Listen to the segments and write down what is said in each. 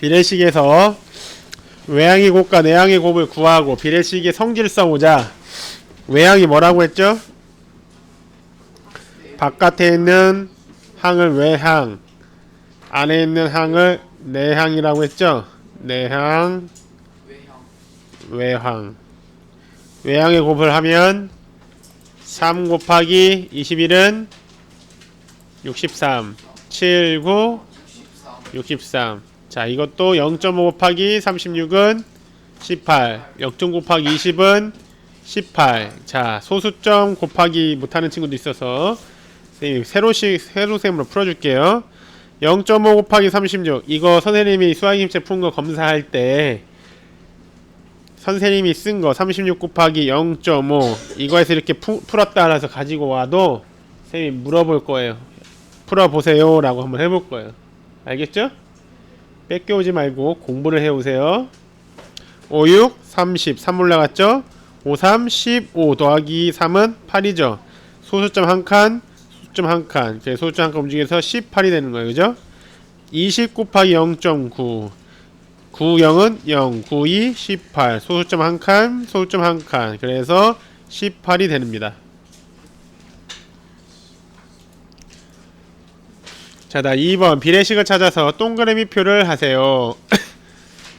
비례식에서 외항의 곱과 내항의 곱을 구하고 비례식의 성질을 써보자. 외항이 뭐라고 했죠? 바깥에 있는 항을 외항, 안에 있는 항을 내항이라고 했죠? 내항, 외항. 외항의 곱을 하면 3 곱하기 21은 63, 7, 9, 63 63. 자, 이것도 0.5 곱하기 36은 18. 0점 곱하기 20은 18. 자, 소수점 곱하기 못하는 친구도 있어서 선생님이 세로식 세로셈으로 풀어줄게요. 0.5 곱하기 36. 이거 선생님이 수학임체 푼 거 검사할 때 선생님이 쓴 거 36 곱하기 0.5 이거에서 이렇게 푸, 풀었다라서 가지고 와도 선생님이 물어볼 거예요. 풀어보세요 라고 한번 해볼 거예요. 알겠죠? 뺏겨오지 말고 공부를 해오세요. 5, 6, 30, 3 올라갔죠? 5, 3, 15 더하기 3은 8이죠. 소수점 한 칸, 소수점 한 칸. 소수점 한 칸 움직여서 18이 되는 거예요. 그죠? 20 곱하기 0.9. 9, 0은 0, 9, 2, 18. 소수점 한 칸, 소수점 한 칸. 그래서 18이 됩니다. 자, 나 2번 비례식을 찾아서 동그라미 표를 하세요.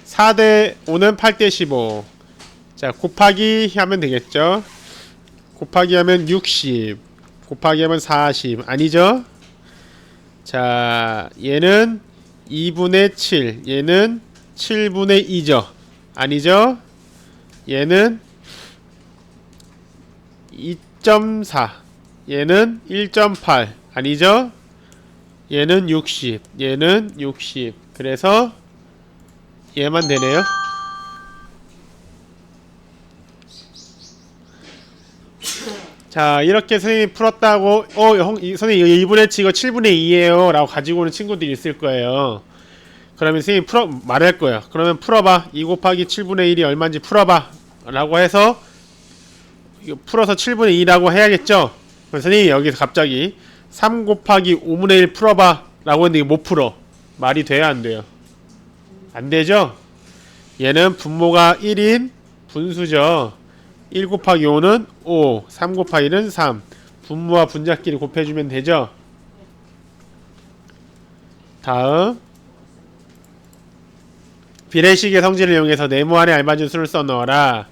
4대 5는 8대 15. 자, 곱하기 하면 되겠죠? 곱하기 하면 60. 곱하기 하면 40. 아니죠? 자, 얘는 2분의 7. 얘는 7분의 2죠. 아니죠? 얘는 2.4. 얘는 1.8. 아니죠? 얘는 60, 얘는 60. 그래서 얘만 되네요. 자, 이렇게 선생님이 풀었다고, 어, 형, 이, 선생님, 이거 2분의 7, 이거 7분의 2예요. 라고 가지고 오는 친구들이 있을 거예요. 그러면 선생님이 풀어, 말할 거예요. 그러면 풀어봐. 2 곱하기 7분의 1이 얼마인지 풀어봐. 라고 해서, 풀어서 7분의 2라고 해야겠죠? 선생님이 여기서 갑자기 3 곱하기 5분의 1 풀어봐 라고 했는데 못 풀어. 말이 돼야 안 돼요? 안 되죠? 얘는 분모가 1인 분수죠. 1 곱하기 5는 5 3 곱하기 1은 3 분모와 분자끼리 곱해주면 되죠? 다음. 비례식의 성질을 이용해서 네모 안에 알맞은 수를 써넣어라.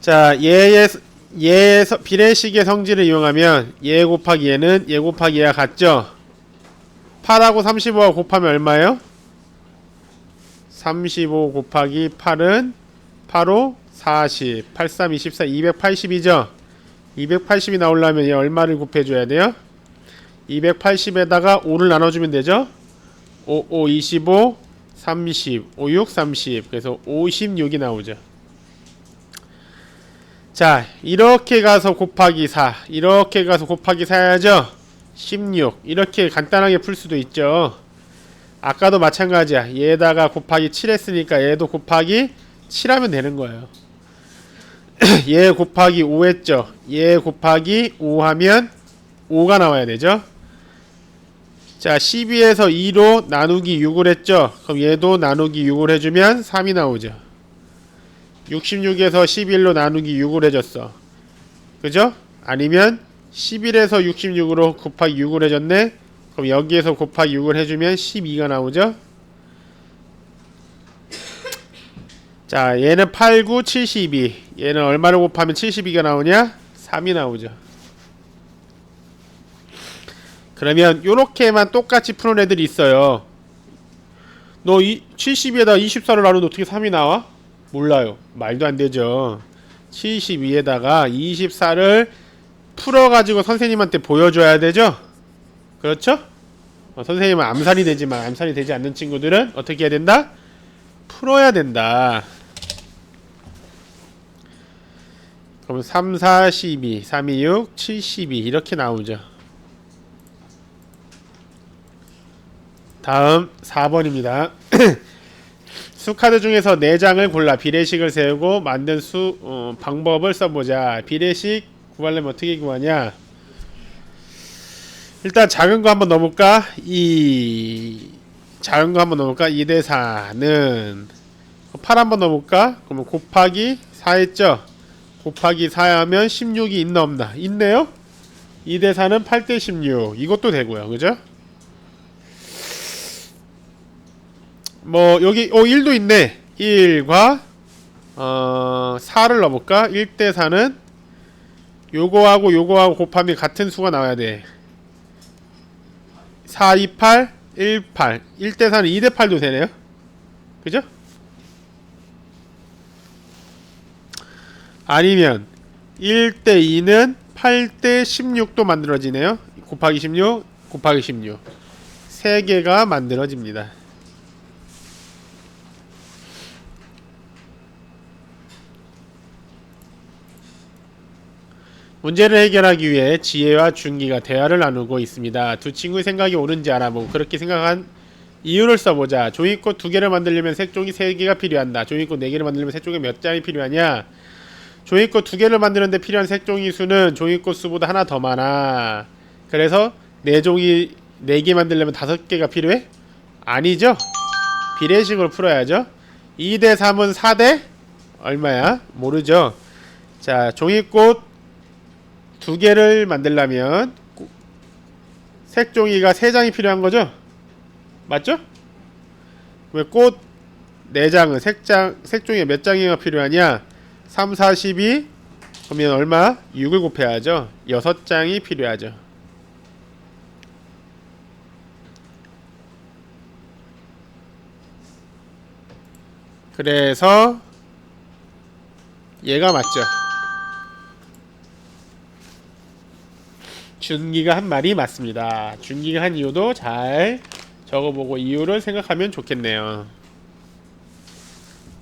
자 얘의 서- 비례식의 성질을 이용하면 얘 곱하기 얘는 얘 곱하기 얘가 같죠? 8하고 35하고 곱하면 얼마예요? 35 곱하기 8은 8호 40 83 24 280이죠? 280이 나오려면 얘 얼마를 곱해줘야 돼요? 280에다가 5를 나눠주면 되죠? 5, 5 25 30 5 6 30 그래서 56이 나오죠 자 이렇게 가서 곱하기 4 이렇게 가서 곱하기 4 해야죠. 16 이렇게 간단하게 풀 수도 있죠. 아까도 마찬가지야. 얘에다가 곱하기 7 했으니까 얘도 곱하기 7 하면 되는 거예요. 얘 곱하기 5 했죠. 얘 곱하기 5 하면 5가 나와야 되죠. 자 12에서 2로 나누기 6을 했죠. 그럼 얘도 나누기 6을 해주면 3이 나오죠 66에서 11로 나누기 6을 해줬어. 그죠? 아니면 11에서 66으로 곱하기 6을 해줬네? 그럼 여기에서 곱하기 6을 해주면 12가 나오죠? 자, 얘는 8, 9, 72. 얘는 얼마를 곱하면 72가 나오냐? 3이 나오죠. 그러면 요렇게만 똑같이 푸는 애들이 있어요. 너 이, 72에다 24를 나누면 어떻게 3이 나와? 몰라요. 말도 안 되죠. 72에다가 24를 풀어가지고 선생님한테 보여줘야 되죠? 그렇죠? 어, 선생님은 암산이 되지만 암산이 되지 않는 친구들은 어떻게 해야 된다? 풀어야 된다. 그럼 3, 4, 12, 3, 2, 6, 72 이렇게 나오죠. 다음 4번입니다. 수 카드 중에서 4장을 골라 비례식을 세우고 만든 수 어, 방법을 써보자. 비례식 구하려면 어떻게 구하냐? 일단 작은 거 한번 넣어볼까? 2 작은 거 한번 넣어볼까? 2대 4는 8 한번 넣어볼까? 그러면 곱하기 4 했죠? 곱하기 4 하면 16이 있나 없나? 있네요? 2대 4는 8대 16 이것도 되고요 그죠? 뭐 여기 어 1도 있네 1과 어 4를 넣어볼까? 1대 4는 요거하고 요거하고 곱하면 같은 수가 나와야 돼 4, 2, 8, 1, 8 1대 4는 2대 8도 되네요 그죠? 아니면 1대 2는 8대 16도 만들어지네요. 곱하기 16, 곱하기 16. 세 개가 만들어집니다. 문제를 해결하기 위해 지혜와 준기가 대화를 나누고 있습니다. 두 친구의 생각이 옳은지 알아보고 그렇게 생각한 이유를 써보자. 종이꽃 두 개를 만들려면 색종이 세 개가 필요한다. 종이꽃 네 개를 만들려면 색종이 몇 장이 필요하냐? 종이꽃 두 개를 만드는데 필요한 색종이 수는 종이꽃 수보다 하나 더 많아. 그래서 네 종이 네 개 만들려면 다섯 개가 필요해? 아니죠? 비례식으로 풀어야죠. 2대 3은 4대 얼마야? 모르죠. 자, 종이꽃 두 개를 만들려면 꾸- 색종이가 세 장이 필요한 거죠? 맞죠? 왜꽃네 장은 색장 색종이 몇 장이가 필요하냐? 3, 4, 12 그러면 얼마? 6을 곱해야죠. 6장이 필요하죠. 그래서 얘가 맞죠. 준기가 한 말이 맞습니다. 준기가 한 이유도 잘 적어보고 이유를 생각하면 좋겠네요.